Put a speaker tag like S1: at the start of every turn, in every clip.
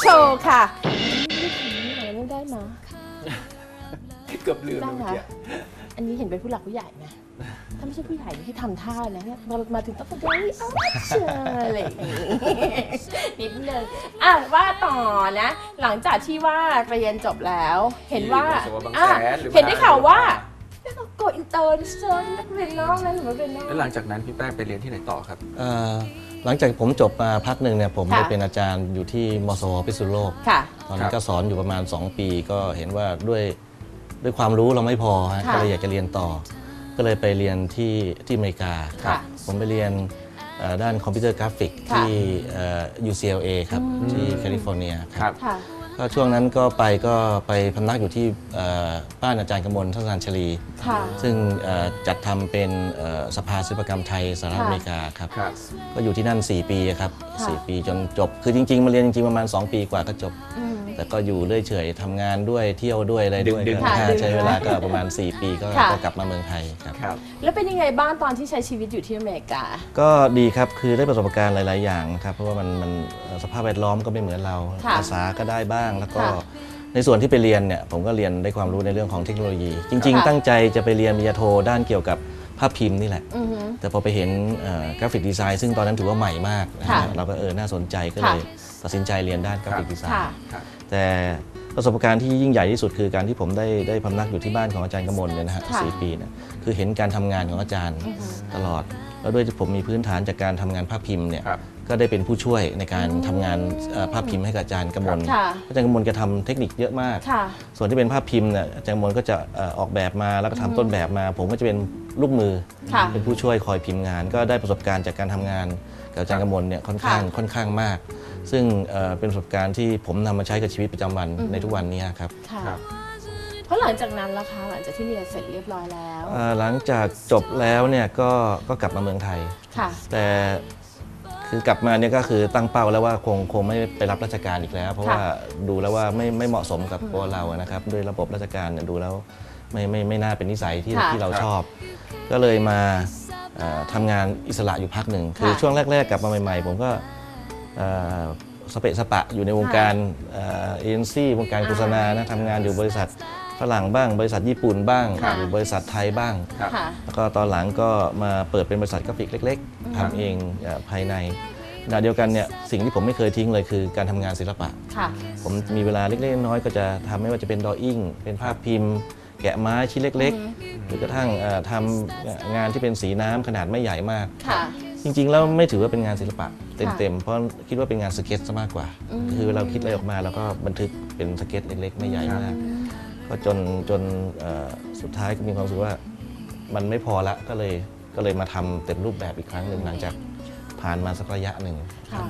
S1: Art Show ค่ะไม่ได้มา
S2: เกือบลืม
S1: ได้
S2: เมื่อ
S1: นะ
S2: กี้
S1: อันนี้เห็นเป็นผู้หลักผู้ใหญ่นะถ้าไม่ใช่ผู้ใหญ่นี่ที่ทำท่านะเนี่ยมามาถึงต้องเป็น Daily Art Show อะไรอย่างงี้นิดนึงอะว่าต่อนะ หลังจากที่ว่าเรียนจบแล้ว เห็นว่า
S2: ที่มสวบาง
S1: อะ
S2: แสนหรือ
S1: เห็นได้ข่าวว่าโกอินเตอร์เซิร์นนักเรียนนอกนะหรือว่าเป็นนอก
S2: แล้วหลังจากนั้นพี่แป้งไปเรียนที่ไหนต่อครับ
S3: เอ่อ หลังจากผมจบมาพักหนึ่งเนี่ยผม
S1: ค่ะ
S3: ไปเป็นอาจารย์อยู่ที่มสวพิษณุโลก
S1: ค่ะ
S3: ตอนนั้
S2: ครั
S3: น
S2: บ
S3: ก็สอนอยู่ประมาณ 2 ปีก็เห็นว่าด้วยด้วยความรู้เราไม่พอฮะ
S1: ค่ะ
S3: ก็เลยอยากจะเรียนต่อ ก็เลยไปเรียนที่ที่อเมริกา
S1: ค่ะ
S3: ผมไปเรียนเอ่อด้านคอมพิวเตอร์กราฟิก
S1: ค่ะ
S3: ที่เอ่อ UCLA ครับ ที่แคลิฟอร์เนียค
S2: ครั
S3: รับ
S2: บ
S1: ค่ะ
S3: ก็ช่วงนั้นก็ไปก็ไปพำนักอยู่ที่เอ่อบ้านอาจารย์กมลทัศนานชลี
S1: ค่ะ
S3: ซึ่งเอ่อจัดทำเป็นเอ่อสภาศิลปกรรมไทยสหรัฐ
S1: ค่ะ
S3: อเมริกาครับ
S2: ครับ
S3: ก็อยู่ที่นั่น 4 ปีครับ
S1: ค่ะ
S3: 4 ปีจนจบ คือจริง ๆ มาเรียนจริง ๆ ประมาณ 2 ปีกว่าก็จบ
S1: อืม
S3: แต่ก็อยู่เรื่อยเฉยทำงานด้วยเที่ยวด้วยอะไรด้วย
S2: ดึงๆ
S3: ก็
S1: ค่ะ
S3: ใช้เวลาก็ประมาณ 4 ปีก็
S1: ค่ะ
S3: ก็กลับมาเมืองไทยครับ
S2: ครับ
S1: แล้วเป็นยังไงบ้างตอนที่ใช้ชีวิตอยู่ที่อเมริกา
S3: ก็ดีครับ คือได้ประสบการณ์หลาย ๆ อย่างนะครับ เพราะว่ามันมันเอ่อสภาพแวดล้อมก็ไม่เหมือนเรา
S1: ค่ะ
S3: ภาษาก็ได้บ้าง แล้วก็
S1: ค่ะ
S3: ในส่วนที่ไปเรียนเนี่ยผมก็เรียนได้ความรู้ในเรื่องของเทคโนโลยี จริง
S1: ค่ะ
S3: ๆ ตั้งใจจะไปเรียนปริญญาโทด้านเกี่ยวกับภาพพิมพ์นี่แหละ
S1: อือหือ
S3: แต่พอไปเห็นกราฟิกดีไซน์ซึ่งตอนนั้นถือว่าใหม่มากนะ
S1: ค่ะ
S3: ฮะเราก็เออน่าสนใจก็เลย
S1: ค่ะ
S3: ตัดสินใจเรียนด้านกราฟิกดีไซ
S1: ค่ะ
S3: น์
S2: ครับ
S3: แต่ประสบการณ์ที่ยิ่งใหญ่ที่สุดคือการที่ผมได้ได้พำนักอยู่ที่บ้านของอาจารย์กมลเนี่ยนะฮะ
S1: ค่ะ
S3: สี่ปีเนี่ยคือเห็นการทำงานของอาจารย์
S1: อือหือ
S3: ตลอด แล้วด้วยที่ผมมีพื้นฐานจากการทำงานภาพพิมพ์เนี่ย
S2: ครับ
S3: ก็ได้เป็นผู้ช่วยในการทำงานเอ่อภาพพิมพ์ให้กับอาจารย์กมล
S1: ค่ะ
S3: อาจารย์กมลจะทำเทคนิคเยอะมาก
S1: ค่ะ
S3: ส่วนที่เป็นภาพพิมพ์เนี่ยอาจารย์กมลก็จะเอ่อออกแบบมาแล้วก็ทำต้นแบบมา ผมก็จะเป็นลูกมือ
S1: ค่ะ
S3: เป็นผู้ช่วยคอยพิมพ์งาน ก็ได้ประสบการณ์จากการทำงานกับอาจารย์กมลเนี่ยค่อนข้าง
S1: ค่ะ
S3: ค่อนข้างมาก ซึ่งเอ่อเป็นประสบการณ์ที่ผมนำมาใช้กับชีวิตประจำวันในทุกวันนี้ครับ
S1: ค่ะ
S2: ครับ
S1: เพราะหลังจากนั้นล่ะคะหลังจากที่เรียนเสร็จเรียบร้อยแล้ว
S3: เอ่อหลังจากจบแล้วเนี่ยก็ก็กลับมาเมืองไทย
S1: ค่ะ
S3: แต่คือกลับมาเนี่ยก็คือตั้งเป้าแล้วว่าคงคงไม่ไปรับราชการอีกแล้ว เพราะ
S1: ค่ะ
S3: ว่าดูแล้วว่าไม่ไม่เหมาะสมกับตัวเราอะนะครับด้วยระบบราชการเนี่ยดูแล้วไม่ไม่ไม่น่าเป็นนิสัยที่
S1: ค่ะ
S3: ที่เรา
S2: ครับ
S3: ชอบ ก็เลยมาเอ่อทำงานอิสระอยู่พักหนึ่งคือ
S1: ค่ะ
S3: ช่วงแรก ๆกลับมาใหม่ ๆ ผมก็เอ่อ สเปะสปะอยู่ในวงการเอ่อเอ็นซี่วงการโฆษณานะทำงานอยู่บริษัทฝรั่งบ้าง บริษัทญี่ปุ่นบ้าง
S1: ค่ะ
S3: อยู่บริษัทไทยบ้าง
S2: ครับ
S1: ค่ะ
S3: แล้วก็ตอนหลังก็มาเปิดเป็นบริษัทกราฟิกเล็ก ๆทำเองเอ่อภายในขณะเดียวกันเนี่ยสิ่งที่ผมไม่เคยทิ้งเลยคือการทำงานศิลปะ
S1: ค่ะ
S3: ผมมีเวลาเล็กๆน้อยๆก็จะทำไม่ว่าจะเป็นดออิ่งเป็นภาพพิมพ์ แกะไม้ชิ้นเล็ก ๆ หรือกระทั่งเอ่อทำงานที่เป็นสีน้ำขนาดไม่ใหญ่มาก
S1: ค่ะ
S3: จริงๆแล้วไม่ถือว่าเป็นงานศิลปะ เต็มๆ เพราะคิดว่าเป็นงานสเก็ตซะมากกว่า
S1: อืม
S3: คือเราคิดอะไรออกมาแล้วก็บันทึกเป็นสเก็ตเล็กๆ ไม่ใหญ่มากก็จนจนเอ่อสุดท้ายก็มีความรู้สึกว่ามันไม่พอละก็เลยก็เลยมาทำเต็มรูปแบบอีกครั้งหนึ่งหลังจากผ่านมาสักระยะหนึ่ง
S1: ค่ะ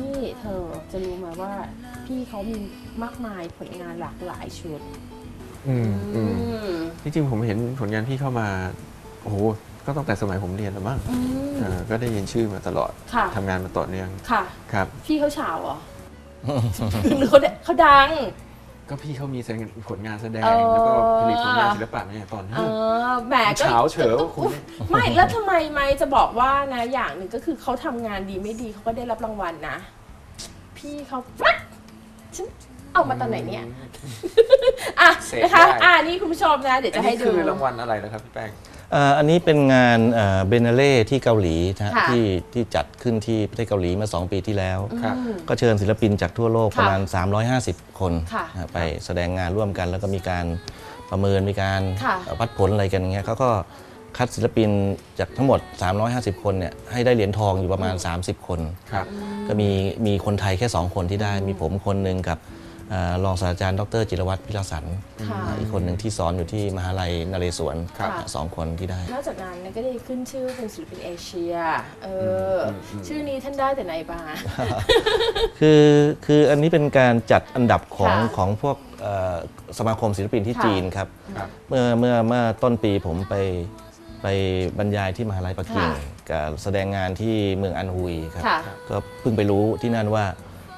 S1: นี่เธอจะรู้ไหมว่าพี่เขามีมากมายผลงานหลากหลายชุด
S2: อืมอืม
S1: ม
S2: จริงๆผมเห็นผลงานพี่เข้ามาโอ้โห ก็ตั้งแต่สมัยผมเรียนแล้วมั้ง
S1: อืม
S2: เออก็ได้ยินชื่อมาตลอด
S1: ค่ะ
S2: ทำงานมาต่อเนื่อง
S1: ค่ะ
S2: ครับ
S1: พี่เขาเฉาเหรอ หรือเขาเดเขาดัง
S2: ก็พี่เขามีผลงานแสดง
S1: เออ
S2: แล้วก็ผลิตผลงานศิลปะมาอย่างต่อ
S1: เอ
S2: เนื่อง
S1: อแหมก็
S2: เฉาเฉอว่าคุณ
S1: ไม่แล้วทำไมไม่จะบอกว่านะอย่างหนึ่งก็คือเขาทำงานดีไม่ดีเขาก็ได้รับรางวัลนะ พี่เขาฉันเอามาตอนไหนเนี่ย อะ
S2: เสพ
S1: นะคะ
S2: ได้
S1: อะนี่คุณผู้ชมนะ เดี๋ยว
S2: อั
S1: จะ
S2: น
S1: ให้
S2: นี้
S1: ดู
S2: คือรางวัลอะไรนะครับพี่แป้ง
S3: เอ่ออันนี้เป็นงานเบนเล่ที่เกาหลีนะฮะ
S1: ค่ะ
S3: ที่ที่จัดขึ้นที่ประเทศเกาหลีเมื่อ 2 ปีที่แล้ว
S2: ครับ
S1: อืม
S3: ก็เชิญศิลปินจากทั่วโลก
S1: ค่ะ
S3: ประมาณ 350 คน
S1: ค่ะ
S3: นะฮะไปแสดงงานร่วมกัน แล้วก็มีการประเมินมีการ
S1: ค่ะ
S3: วัดผลอะไรกันอย่างเงี้ยเขาก็คัดศิลปินจากทั้งหมด 350 คนเนี่ยให้ได้เหรียญทองอยู่ประมาณ 30 คน
S2: ครับ
S3: ก็มีมีคนไทยแค่ 2 คนที่ได้มีผมคนหนึ่งกับเอ่อ รองศาสตราจารย์ดรจิรวัตรพิรสัน
S1: ค่ะ
S3: อ่าอีกคนหนึ่งที่สอนอยู่ที่มหาลัยนเรศวร
S2: ครับ
S1: ค่ะ
S3: สองคนที่ได้
S1: นอกจากนั้นก็ได้ขึ้นชื่อเป็นศิลปินเอเชียเอออ
S2: มอืม
S1: ชื่อนี้ท่านได้แต่ไหนบ้าง
S3: คือคืออันนี้เป็นการจัดอันดับของ
S1: ค่ะ
S3: ของพวกเอ่อสมาคมศิลปินที่
S1: ค่ะ
S3: จีนครับ
S2: ครับ
S3: เมื่อเมื่อเมื่อต้นปีผมไปไปบรรยายที่มหาลัยปักกิ่ง
S1: ค่ะ
S3: กับแสดงงานที่เมืองอันฮุยครับ
S1: ค่ะ
S3: ก็เพิ่งไปรู้ที่นั่นว่า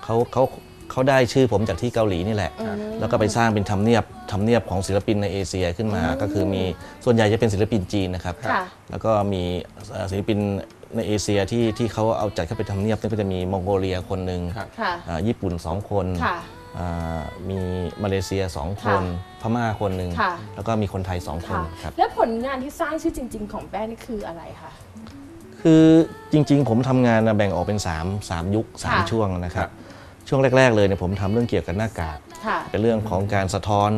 S3: เขาเขา เขาได้ชื่อผมจากที่เกาหลีนี่แหละ
S1: อืม
S3: แล้วก็ไปสร้างเป็นทำเนียบทำเนียบของศิลปินในเอเชียขึ้นมา ก็คือมีส่วนใหญ่จะเป็นศิลปินจีนนะครับ
S1: ค่ะ
S3: แล้วก็มีเอ่อศิลปินในเอเชียที่ที่เขาเอาจัดเข้าไปทำเนียบเนี่ยก็จะมีมองโกเลียคนหนึ่ง
S2: ครับ
S1: ค่ะ
S3: อ่าญี่ปุ่น2คน
S1: ค่ะ
S3: อ่ามีมาเลเซีย2คนพม่าคนหนึ่ง
S1: ค่ะ
S3: แล้วก็มีคนไทย2คน
S1: ค่ะ
S3: ครับ
S1: แล้วผลงานที่สร้างชื่อจริง ๆ ของแป้งนี่คืออะไรคะ
S3: คือจริง ๆ ผมทำงานนะแบ่งออกเป็น 3 3 ยุค
S1: ค่ะ
S3: 3ช่วงนะครับ
S2: ครับ
S3: ช่วงแรก ๆ เลยเนี่ยผมทำเรื่องเกี่ยวกับหน้ากาก
S1: ค่ะ
S3: เป็นเรื่องของการสะท้อน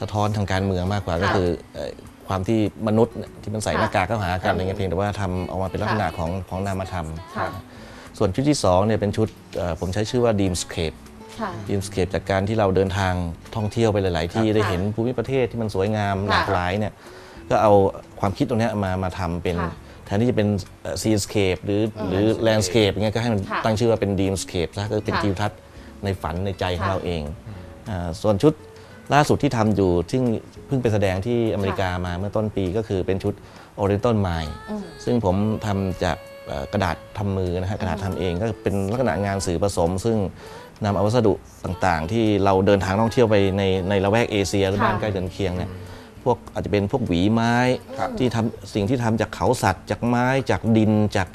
S3: สะท้อนทางการเมืองมากกว่า
S1: ค่ะ
S3: ก็คือเอ่อความที่มนุษย์เนี่ยที่มันใส่
S1: ค่ะ
S3: หน้ากากเข้าหากันอะไรเงี้ยเพียงแต่ว่าทำออกมาเป็นลักษณะของของนามธรรม
S1: ค่ะ
S3: ส่วนชุดที่2เนี่ยเป็นชุดเอ่อผมใช้ชื่อว่า Dreamscape
S1: ค่ะ
S3: Dreamscape จากการที่เราเดินทางท่องเที่ยวไปหลาย ๆ ที่
S1: ครับ
S3: ได้เห็นภูมิประเทศที่มันสวยงาม
S1: ค่ะ
S3: หลากหลายเนี่ยก็เอาความคิดตรงเนี้ยมามาทำเป็น
S1: ค่ะ
S3: แท นที่จะเป็นเอ่อ Seascape หรือหรือ Landscape อย่างเงี้ยก็ให้มัน
S1: ค่ะ
S3: ตั้งชื่อว่าเป็น Dreamscape ซะก็เป็น
S1: ค่ะ
S3: ทิวทัศน์ในฝันในใจของ
S1: ค่ะ
S3: เราเองอ่าส่วนชุดล่าสุดที่ทำอยู่ที่เพิ่งไปแสดงที่อเมริกามาเมื่อต้นปีก็คือเป็นชุด Oriental Mind
S1: อืม
S3: ซึ่งผมทำจากเอ่อกระดาษทำมือนะฮะกระดาษทำเองก็เป็นลักษณะงานสื่อผสม ซึ่งนำเอาวัสดุต่างๆ ที่เราเดินทางท่องเที่ยวไปในในละแวกเอเชียหรือ
S1: ค่ะ
S3: บ้านใกล้เดินเคียงเนี่ย พวกอาจจะเป็นพวกหวีไม้
S2: ครับ
S3: ที่ทำสิ่งที่ทำจากเขาสัตว์ จากไม้จากดินจาก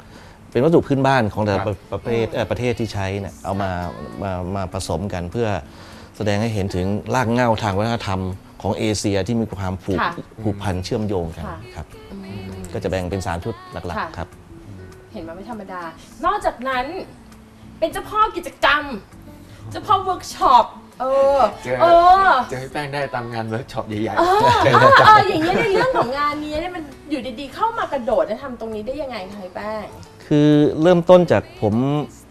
S3: เป็นวัสดุพื้นบ้านของแต่ละ
S2: ครับ
S3: ประเภทเอ่อประเทศที่ใช้เนี่ยเอามามามาผสมกันเพื่อแสดงให้เห็นถึงรากเหง้าทางวัฒนธรรมของเอเชียที่มีความผูก
S1: ค่ะ
S3: ผูกพันเชื่อมโยงกัน
S1: ค่ะ
S3: ครับ ก็จะแบ่งเป็นสามชุดหลัก
S1: ค่ะ
S3: ๆครับ
S1: เห็นมาไม่ธรรมดา นอกจากนั้นเป็นเจ้าพ่อกิจกรรม เจ้าพ่อเวิร์กช็อป เออ
S2: เจอ
S1: เออ
S2: เจอพี่แป้งได้ตามงานเวิร์กช็อปใหญ่
S1: เออเออเอออย่างนี้ยในเรื่องของงานนี้เนี่ยมันอยู่ดีๆ เข้ามากระโดดจะทำตรงนี้ได้ยังไงคะพี่แป้ง
S3: คือเริ่มต้นจากผม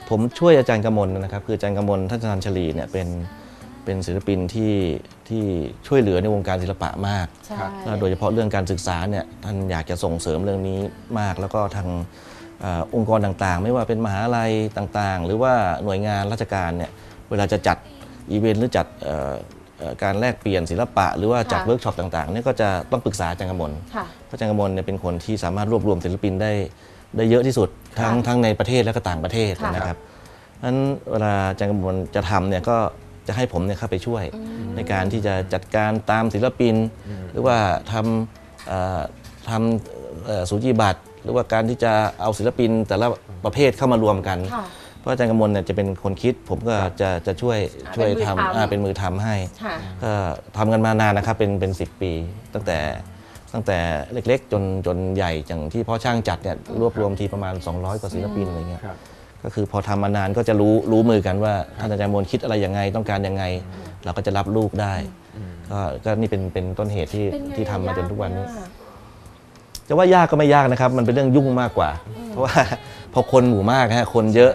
S3: ผมช่วยอาจารย์กมลนะครับ คืออาจารย์กมลท่านอาจารย์ชลีเนี่ยเป็นเป็นศิลปินที่ที่ช่วยเหลือในวงการศิลปะมาก
S1: ใช่
S3: แล้วโดยเฉพาะเรื่องการศึกษาเนี่ยท่านอยากจะส่งเสริมเรื่องนี้มาก แล้วก็ทางเอ่อองค์กรต่างๆ ไม่ว่าเป็นมหาลัยต่างๆ หรือว่าหน่วยงานราชการเนี่ยเวลาจะจัด อีเวนต์หรือจัดเอ่อเอ่อการแลกเปลี่ยนศิลปะ หรือว่าจัด
S1: ค่ะ
S3: เวิร์กช็อปต่างๆเนี่ยก็จะต้องปรึกษาอาจารย์กมล
S1: ค่ะ
S3: พระอาจารย์กมลเนี่ยเป็นคนที่สามารถรวบรวมศิลปินได้ได้เยอะที่สุดทั้ง
S1: ค่ะ
S3: ทั้งในประเทศและก็ต่างประเทศ
S1: ค่ะ
S3: นะครับนั้นเวลาอาจารย์กมลจะทำเนี่ยก็จะให้ผมเนี่ยเข้าไปช่วยในการที่จะจัดการตามศิลปิน หรือว่าทำเอ่อทำเอ่อสูจิบัตรหรือว่าการที่จะเอาศิลปินแต่ละประเภทเข้ามารวมกัน
S1: ค่ะ
S3: เพราะอาจารย์กมลเนี่ยจะเป็นคนคิด ผมก็จะจะช่วย
S1: อ่า
S3: ช่วย
S1: เป็นมือ
S3: ทำ
S1: ทำ
S3: อ่าเป็นมือทำให้
S1: ค่ะ
S3: ก็ทำกันมานานนะครับเป็นเป็นสิปี ตั้งแต่ตั้งแต่เล็กๆ จนจนใหญ่อย่างที่พ่อช่างจัดเนี่ยรวบรวมทีประมาณ 200 กว่าศิลปินอะไรเงี้ย
S2: ครับ
S3: ก็คือพอทำมานานก็จะรู้รู้มือกันว่าท่านอาจารย์มนคิดอะไรยังไงต้องการยังไง เราก็จะรับลูกได้ ก็ก็นี่เป็นเป็นต้นเหตุที่
S1: เป็นไง
S3: ที่ทำมาจนทุกวันนี้
S1: ยาก
S3: จะว่ายากก็ไม่ยากนะครับ มันเป็นเรื่องยุ่งมากกว่า เพราะว่า พอคนหมู่มากฮะคนเยอะ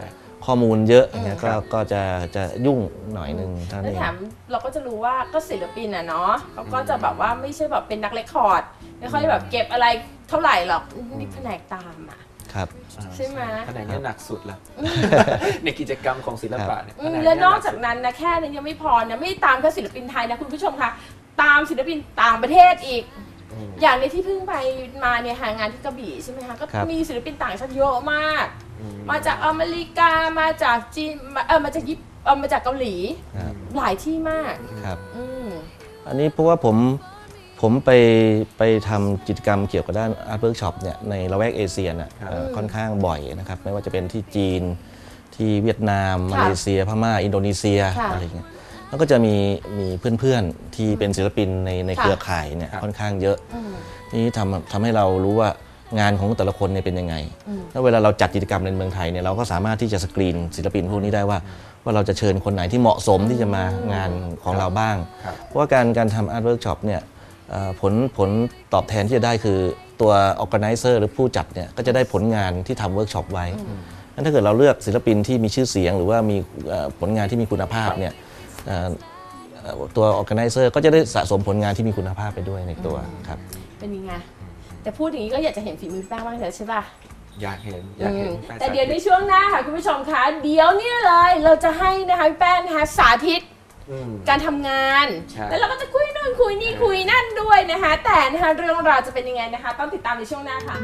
S3: ข้อมูลเยอะอย่างเงี้ยก็ก็จะจะยุ่งหน่อยหนึงเท่านั้น
S1: แล้ว
S3: เอง
S1: แถมเราก็จะรู้ว่าก็ศิลปินอะเนาะเขาก็จะแบบว่าไม่ใช่แบบเป็นนักเรคคอร์ด ไม่ค่อยแบบเก็บอะไรเท่าไหร่หรอกนี่แผนกตามอะ
S3: ครับ
S1: ใช่ไหม
S2: แผนกนี้หนักสุดละในกิจกรรมของศิลปะเนี่ย
S1: อืม
S2: ผ
S1: แล้วนอก
S2: ห
S1: จาก
S2: สุด
S1: นั้นนะแค่นั้นยังไม่พอนะไม่ตามแค่ศิลปินไทยนะคุณผู้ชมคะตามศิลปินต่างประเทศอีก
S2: อืม
S1: อย่างในที่เพิ่งไปมาเนี่ยหางานที่กระบี่ใช่ไหมคะก็
S3: ครับ
S1: มีศิลปินต่างชาติเยอะมาก
S2: อื ม
S1: มาจากอเมริกามาจากจีนมาเออมาจากญี่ปุ่นเออมาจากเกาหลี
S3: ครับ
S1: หลายที่มาก
S3: ครับ
S1: อืม
S3: อันนี้เพราะว่าผมผมไปไปทำกิจกรรมเกี่ยวกับด้านอาร์ตเวิร์กช็อปเนี่ยในละแวกเอเชียน่ะ
S2: ครับ
S3: เอ่อค่อนข้างบ่อยนะครับ ไม่ว่าจะเป็นที่จีนที่เวียดนาม
S1: ค่ะ
S3: มาเลเซีย พม่า อินโดนีเซีย
S1: ค่ะ
S3: อะไรอย่างเงี้ยแล้วก็จะมีมีเพื่อนๆที่เป็นศิลปินในใน
S1: ค่ะ
S3: เครือข่ายเนี่ย
S2: ครับ
S3: ค่อนข้างเยอะ
S1: อืม
S3: นี่ทำทำให้เรารู้ว่า งานของแต่ละคนเนี่ยเป็นยังไง
S1: อืม
S3: แล้วเวลาเราจัดกิจกรรมในเมืองไทยเนี่ยเราก็สามารถที่จะสกรีนศิลปินพวกนี้ได้ว่า ว่าเราจะเชิญคนไหนที่เหมาะสมที่จะมางานของเราบ้าง
S2: ครับ
S3: เพราะว่าการการทำอาร์ตเวิร์กช็อปเนี่ยเอ่อผลผลตอบแทนที่จะได้คือตัว organizer หรือผู้จัดเนี่ยก็จะได้ผลงานที่ทำเวิร์กช็อปไว้งั้นถ้าเกิดเราเลือกศิลปินที่มีชื่อเสียง หรือว่ามีเอ่อผลงานที่มีคุณภาพเนี่ยเอ่อเอ่อตัว organizer ก็จะได้สะสมผลงานที่มีคุณภาพไปด้วยในตัวครับ
S1: เป็นยังไง แต่พูดอย่างนี้ก็อยากจะเห็นฝีมือแป้งบ้างเถอะใช่ป่ะ
S2: อยากเห็น อยากเห็น
S1: อืม
S2: แป้ง
S1: แต่เดี๋ยวใน
S2: สาธิ
S1: ช่วงหน้าค่ะคุณผู้ชมคะเดี๋ยวเนี่ยเลยเราจะให้นะคะพี่แป้งนะคะสาธิต
S2: อืม
S1: การทำงาน
S2: ใช่
S1: แล้วเราก็จะคุยนู่นคุยนี่คุยนั่นด้วยนะคะ แต่นะคะเรื่องราวจะเป็นยังไงนะคะ ต้องติดตามในช่วงหน้าค่ะ